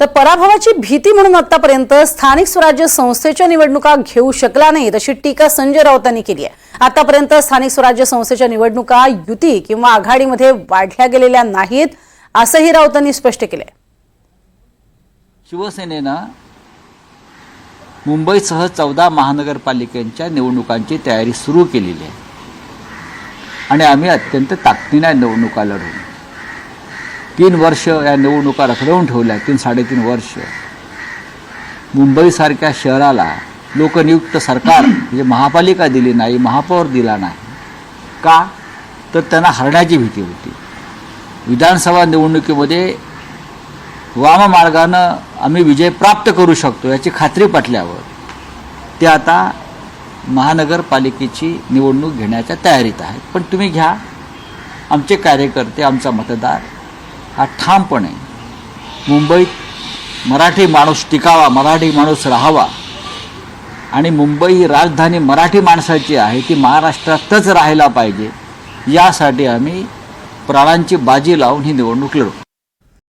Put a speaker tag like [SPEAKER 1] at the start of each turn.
[SPEAKER 1] तर पराभवाची भीती म्हणून आतापर्यंत स्थानिक स्वराज्य संस्थेच्या निवडणुका घेऊ शकला नाही अशी टीका संजय राऊतांनी केली आहे. आतापर्यंत स्थानिक स्वराज्य संस्थेच्या निवडणुका युती किंवा आघाडीमध्ये वाढल्या गेलेल्या नाहीत असंही राऊतांनी स्पष्ट केलंय.
[SPEAKER 2] शिवसेनेनं मुंबईसह चौदा महानगरपालिकांच्या निवडणुकांची तयारी सुरू केलेली आहे. आणि आम्ही अत्यंत ताकदीनं निवडणुका लढवू. तीन वर्ष या निवडणुका रखडवून ठेवल्या तीन साडेतीन वर्ष. मुंबईसारख्या शहराला लोकनियुक्त सरकार म्हणजे महापालिका दिली नाही महापौर दिला नाही. का? तर त्यांना हरण्याची भीती होती. विधानसभा निवडणुकीमध्ये वाममार्गानं आम्ही विजय प्राप्त करू शकतो याची खात्री पटल्यावर ते आता महानगरपालिकेची निवडणूक घेण्याच्या तयारीत आहेत. पण तुम्ही घ्या आमचे कार्यकर्ते आमचा मतदार हा ठामपणे मुंबईत मराठी माणूस टिकावा मराठी माणूस राहावा. आणि मुंबई ही राजधानी मराठी माणसाची आहे ती महाराष्ट्रातच राहायला पाहिजे. यासाठी आम्ही प्राणांची बाजी लावून ही निवडणूक लढू